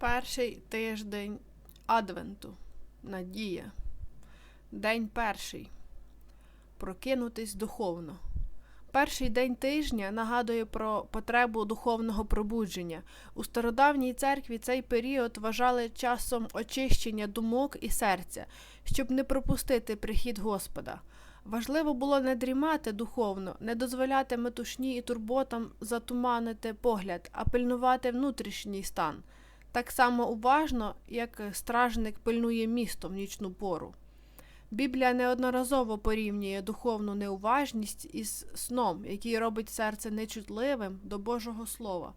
Перший тиждень Адвенту. Надія. День перший. Прокинутись духовно. Перший день тижня нагадує про потребу духовного пробудження. У стародавній церкві цей період вважали часом очищення думок і серця, щоб не пропустити прихід Господа. Важливо було не дрімати духовно, не дозволяти метушні і турботам затуманити погляд, а пильнувати внутрішній стан так само уважно, як стражник пильнує місто в нічну пору. Біблія неодноразово порівнює духовну неуважність із сном, який робить серце нечутливим до Божого Слова.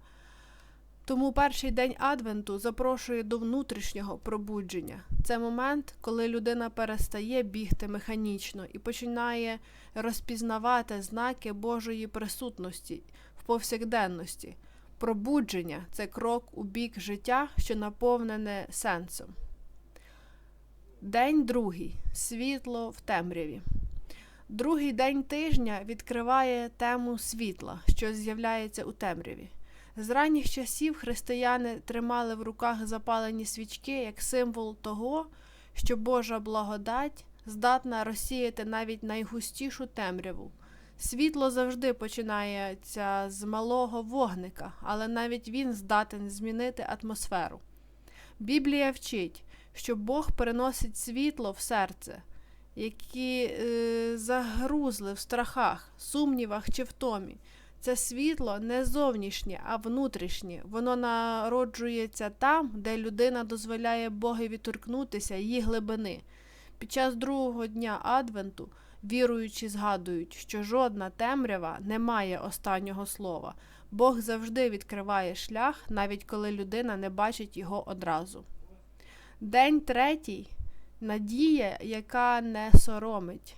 Тому перший день Адвенту запрошує до внутрішнього пробудження. Це момент, коли людина перестає бігти механічно і починає розпізнавати знаки Божої присутності в повсякденності. Пробудження це крок у бік життя, що наповнене сенсом. День другий. Світло в темряві. Другий день тижня відкриває тему світла, що з'являється у темряві. З ранніх часів християни тримали в руках запалені свічки як символ того, що Божа благодать здатна розсіяти навіть найгустішу темряву. Світло завжди починається з малого вогника, але навіть він здатен змінити атмосферу. Біблія вчить, що Бог переносить світло в серце, які е, загрузли в страхах, сумнівах чи втомі. Це світло не зовнішнє, а внутрішнє. Воно народжується там, де людина дозволяє Богові торкнутися її глибини. Під час другого дня Адвенту віруючі згадують, що жодна темрява не має останнього слова. Бог завжди відкриває шлях, навіть коли людина не бачить його одразу. День третій надія, яка не соромить.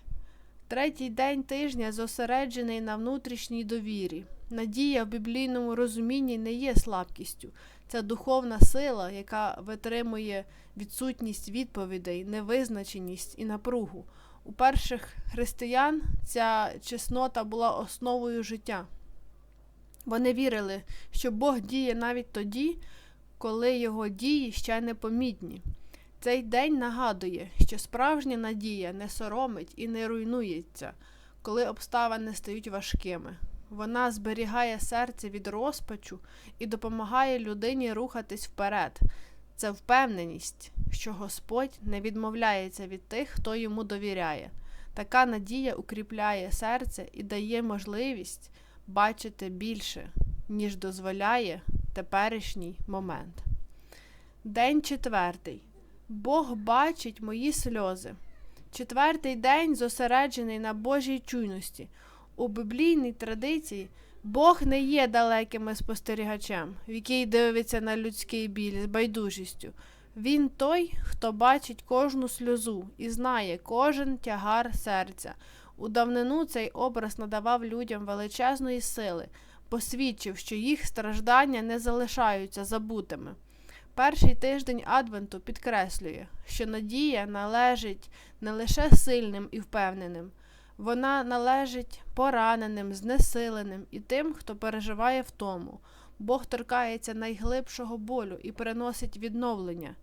Третій день тижня зосереджений на внутрішній довірі. Надія в біблійному розумінні не є слабкістю, це духовна сила, яка витримує відсутність відповідей, невизначеність і напругу. У перших християн ця чеснота була основою життя. Вони вірили, що Бог діє навіть тоді, коли його дії ще непомітні. Цей день нагадує, що справжня надія не соромить і не руйнується, коли обставини стають важкими. Вона зберігає серце від розпачу і допомагає людині рухатись вперед. Це впевненість, що Господь не відмовляється від тих, хто йому довіряє. Така надія укріпляє серце і дає можливість бачити більше, ніж дозволяє теперішній момент. День четвертий. Бог бачить мої сльози. Четвертий день зосереджений на Божій чуйності. У біблійній традиції Бог не є далеким спостерігачем, який дивиться на людський біль з байдужістю. Він той, хто бачить кожну сльозу і знає кожен тягар серця. У давнину цей образ надавав людям величезної сили, посвідчив, що їх страждання не залишаються забутими. Перший тиждень Адвенту підкреслює, що надія належить не лише сильним і впевненим, вона належить пораненим, знесиленим і тим, хто переживає втому. Бог торкається найглибшого болю і приносить відновлення.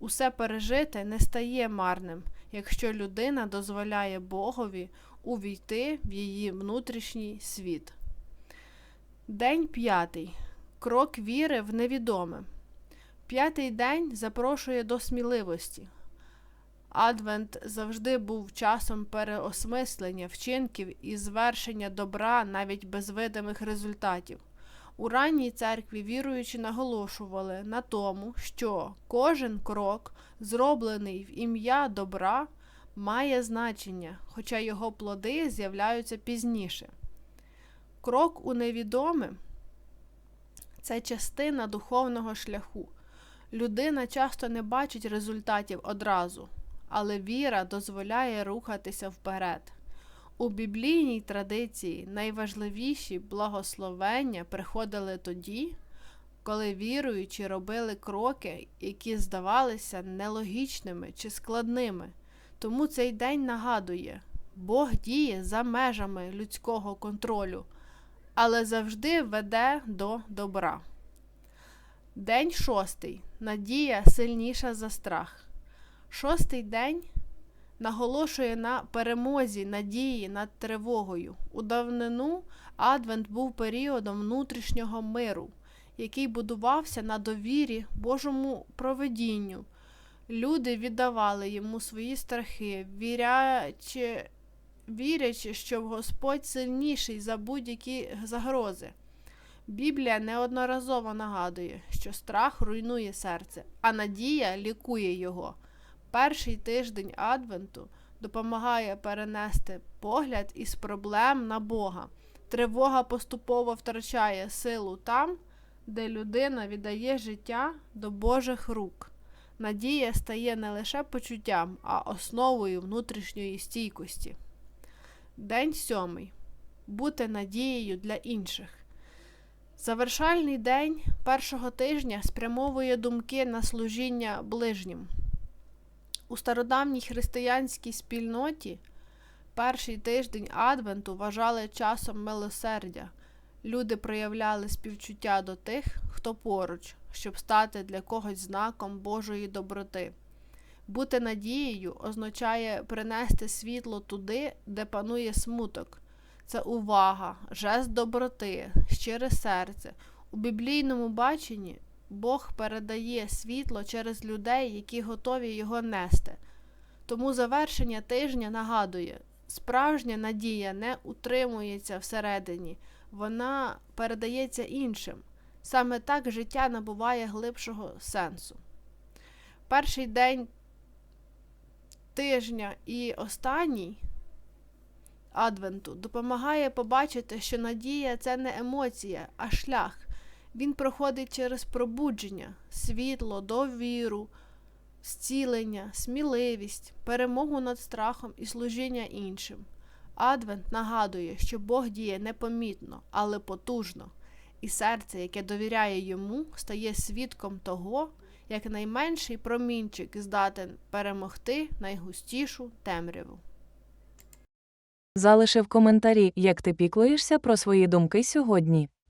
Усе пережите не стає марним, якщо людина дозволяє Богові увійти в її внутрішній світ. День п'ятий. Крок віри в невідоме. П'ятий день запрошує до сміливості. Адвент завжди був часом переосмислення вчинків і звершення добра навіть без видимих результатів. У ранній церкві віруючі наголошували на тому, що кожен крок, зроблений в ім'я добра, має значення, хоча його плоди з'являються пізніше. Крок у невідоме це частина духовного шляху. Людина часто не бачить результатів одразу, але віра дозволяє рухатися вперед. У біблійній традиції найважливіші благословення приходили тоді, коли віруючі робили кроки, які здавалися нелогічними чи складними. Тому цей день нагадує, Бог діє за межами людського контролю, але завжди веде до добра. День шостий. Надія сильніша за страх. Шостий день наголошує на перемозі надії над тривогою. У давнину Адвент був періодом внутрішнього миру, який будувався на довірі Божому проведінню. Люди віддавали йому свої страхи, вірячи, вірячи, що Господь сильніший за будь-які загрози. Біблія неодноразово нагадує, що страх руйнує серце, а надія лікує його. Перший тиждень Адвенту допомагає перенести погляд із проблем на Бога. Тривога поступово втрачає силу там, де людина віддає життя до Божих рук. Надія стає не лише почуттям, а основою внутрішньої стійкості. День сьомий. Бути надією для інших. Завершальний день першого тижня спрямовує думки на служіння ближнім. У стародавній християнській спільноті перший тиждень Адвенту вважали часом милосердя. Люди проявляли співчуття до тих, хто поруч, щоб стати для когось знаком Божої доброти. Бути надією означає принести світло туди, де панує смуток. Це увага, жест доброти, щире серце. У біблійному баченні Бог передає світло через людей, які готові його нести. Тому завершення тижня нагадує, справжня надія не утримується всередині, вона передається іншим. Саме так життя набуває глибшого сенсу. Перший день тижня і останній Адвенту допомагає побачити, що надія це не емоція, а шлях. Він проходить через пробудження, світло, довіру, зцілення, сміливість, перемогу над страхом і служіння іншим. Адвент нагадує, що Бог діє непомітно, але потужно, і серце, яке довіряє йому, стає свідком того, як найменший промінчик здатен перемогти найгустішу темряву. Залиши в коментарі, як ти піклуєшся про свої думки сьогодні.